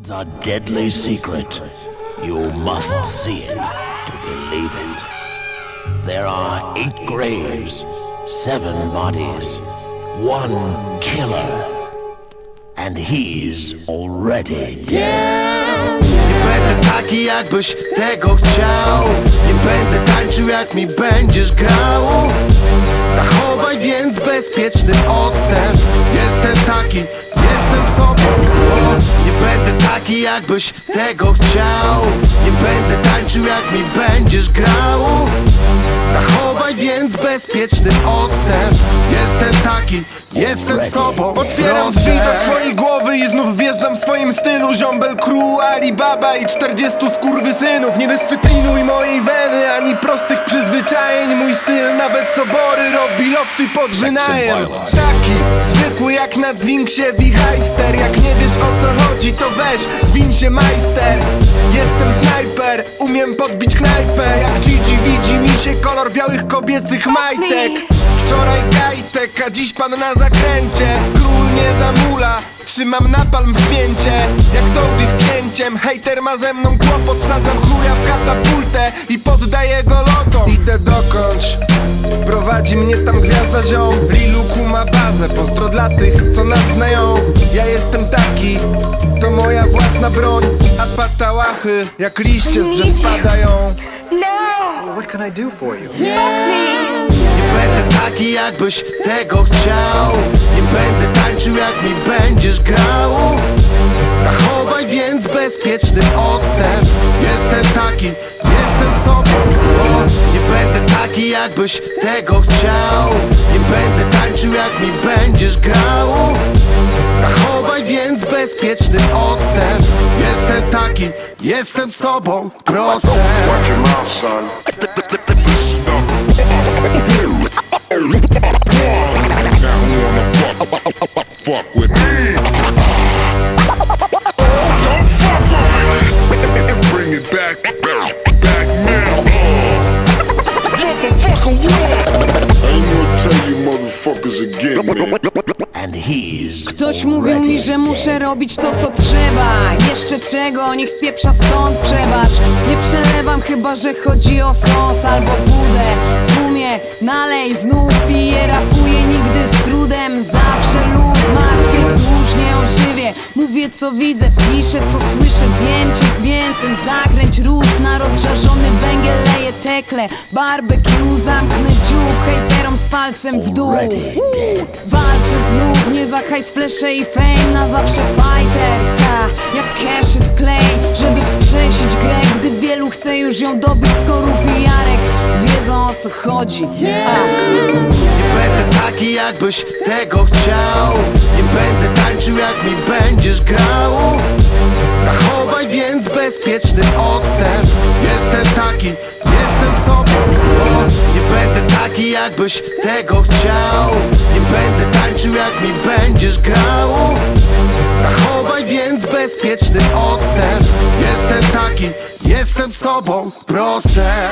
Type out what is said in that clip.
It's a deadly secret. You must see it to believe it. There are eight graves, seven bodies, one killer. And he's already dead. Nie będę taki jakbyś tego chciał Nie będę tańczył jak mi będziesz grał Zachowaj więc bezpieczny odstęp Jestem taki, jakbyś tego chciał. Nie będę tańczył jak mi będziesz grał. Zachowaj więc bezpieczny odstęp. Jestem taki, jestem sobą. Otwieram drzwi do twojej głowy i znów w swoim stylu Ziombel crew, Alibaba i 40 skurwysynów. Nie dyscyplinuj mojej weny, ani prostych przyzwyczajeń. Mój styl nawet sobory robi lofty pod wynajem Taki, zwykły jak na Zinksie wichajster Jak nie wiesz o co chodzi to weź, zwin się majster. Jestem snajper, umiem podbić knajpę. Jak Gigi widzi mi się kolor białych kobiecych majtek Wczoraj kajtek, a dziś pan na zakręcie. Król nie zamula, trzymam napalm w pięcie Jak Dowdy z księciem, hejter ma ze mną kłopot. Wsadzam chuja w katapultę i poddaję go lotom Idę dokądś, prowadzi mnie tam gwiazda ziom. Liluku ma bazę, pozdro dla tych, co nas znają. Ja jestem taki, to moja własna broń. A patałachy, jak liście z drzew spadają. No! What can I do for you? Fuck me! Będę taki jakbyś tego chciał. Nie będę tańczył jak mi będziesz grał. Zachowaj więc bezpieczny odstęp. Jestem taki, jestem sobą Nie będę taki jakbyś tego chciał. Nie będę tańczył jak mi będziesz grał. Zachowaj więc bezpieczny odstęp. Jestem taki, jestem sobą son. Ktoś mówił mi, że muszę robić to co trzeba. Jeszcze czego, niech spieprza stąd przebacz. Nie przelewam chyba, że chodzi o sos albo wódę. Umie, nalej, znów piję, rapuję nigdy z trudem. Zawsze luz, martwię, któż nie ożywię. Mówię co widzę, piszę co słyszę. Zjem cię z mięsem, zakręć róż Na rozżarzony węgiel tekle Barbecue, zamknę dziób Hejterom z palcem w dół. Uuu, Walczę znów, nie za hajs, flesze i fame Na zawsze fighter, ta Jak cash jest klej, żeby wskrzesić grę Gdy wielu chce już ją dobyć skorup i jarek Wiedzą o co chodzi. A. Nie będę taki jakbyś tego chciał. Nie będę tańczył jak mi będziesz grał. Zachowaj więc bezpieczny odstęp. Jestem taki, sobą Nie będę taki jakbyś tego chciał. Nie będę tańczył jak mi będziesz grał. Zachowaj więc bezpieczny odstęp. Jestem taki, jestem sobą Proste